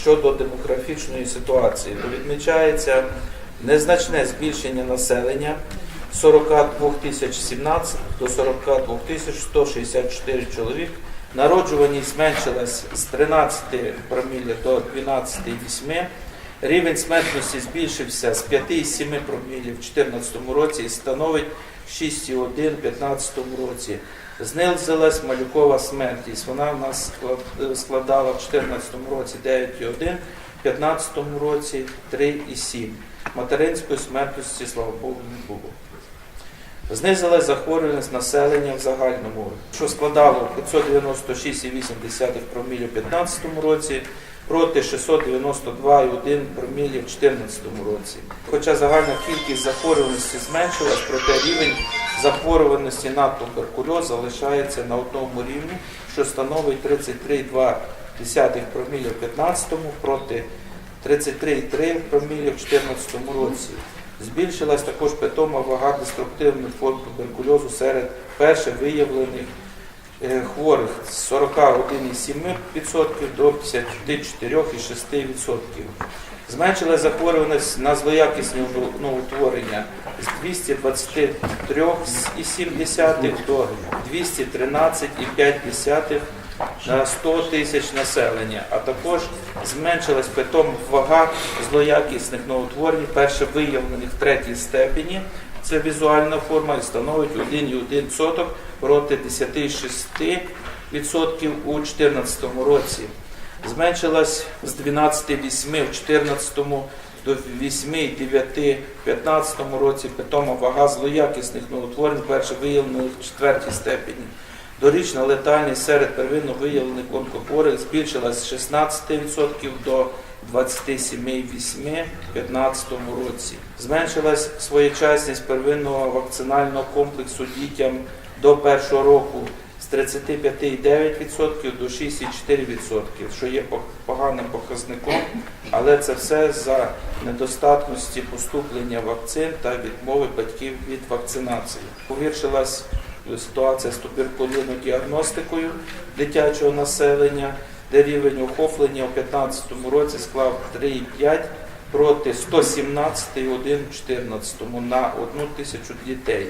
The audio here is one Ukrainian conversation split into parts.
Щодо демографічної ситуації, то відмічається незначне збільшення населення з 42 тисяч 17 до 42 тисяч 164 чоловік. Народжуваність зменшилась з 13 промілля до 12,8. Рівень смертності збільшився з 5,7 промілів в 2014 році і становить 6,1 в 2015 році. Знизилась малюкова смертність. Вона в нас складала в 2014 році 9,1, в 2015 році 3,7. Материнської смертності, слава Богу, не було. Знизилась захворюваність населення в загальному, що складало 596,8 промілі в 2015 році проти 692,1 промілі в 2014 році. Хоча загальна кількість захворюваності зменшилась, проте рівень захворюваності на туберкульоз залишається на одному рівні, що становить 33,2 промілі в 2015 проти 33,3 промілі в 2014 році. Збільшилась також питома вага деструктивних форм туберкульозу серед перших виявлених хворих з 41,7% до 54,6%. Зменшилась захворюваність на злоякісні новоутворення з 223,7 до 213,5 на 100 тисяч населення, а також зменшилась питом вага злоякісних новотворень, перше виявлених в третій степені. Це візуальна форма і становить 1,1 соток проти 10,6% у 2014 році. Зменшилась з 12,8 в 2014 до 8,9 в 2015 році питома вага злоякісних новотворень, перше виявлених в четвертій степені. Дорічна летальність серед первинно виявлених онкохворих збільшилась з 16% до 27,8 в 2015 році. Зменшилась своєчасність первинного вакцинального комплексу дітям до першого року з 35,9% до 6,4%, що є по- поганим показником, але це все за недостатності поступлення вакцин та відмови батьків від вакцинації. Погіршилась ситуація з туберкульозною діагностикою дитячого населення, де рівень охоплення у 2015 році склав 3,5 проти 117,1 на одну тисячу дітей.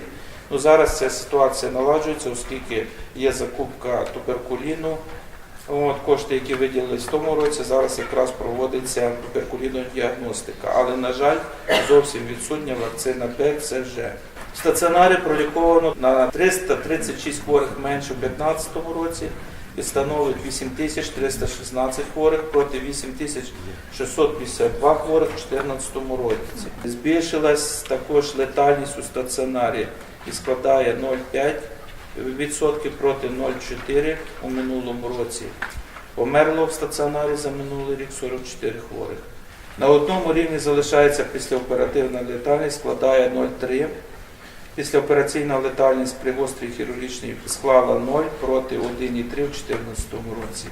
Ну, зараз ця ситуація наладжується, оскільки є закупка туберкуліну. От, кошти, які виділились в тому році, зараз якраз проводиться туберкулінна діагностика. Але, на жаль, зовсім відсутня вакцина БЦЖ. В стаціонарі проліковано на 336 хворих менше в 2015 році і становить 8316 хворих проти 8652 хворих в 2014 році. Збільшилась також летальність у стаціонарі і складає 0,5% проти 0,4% у минулому році. Померло в стаціонарі за минулий рік 44 хворих. На одному рівні залишається післяоперативна летальність, складає 0,3%. Післяопераційна летальність при гострій хірургічній склала 0 проти 1,3 у 2014 році.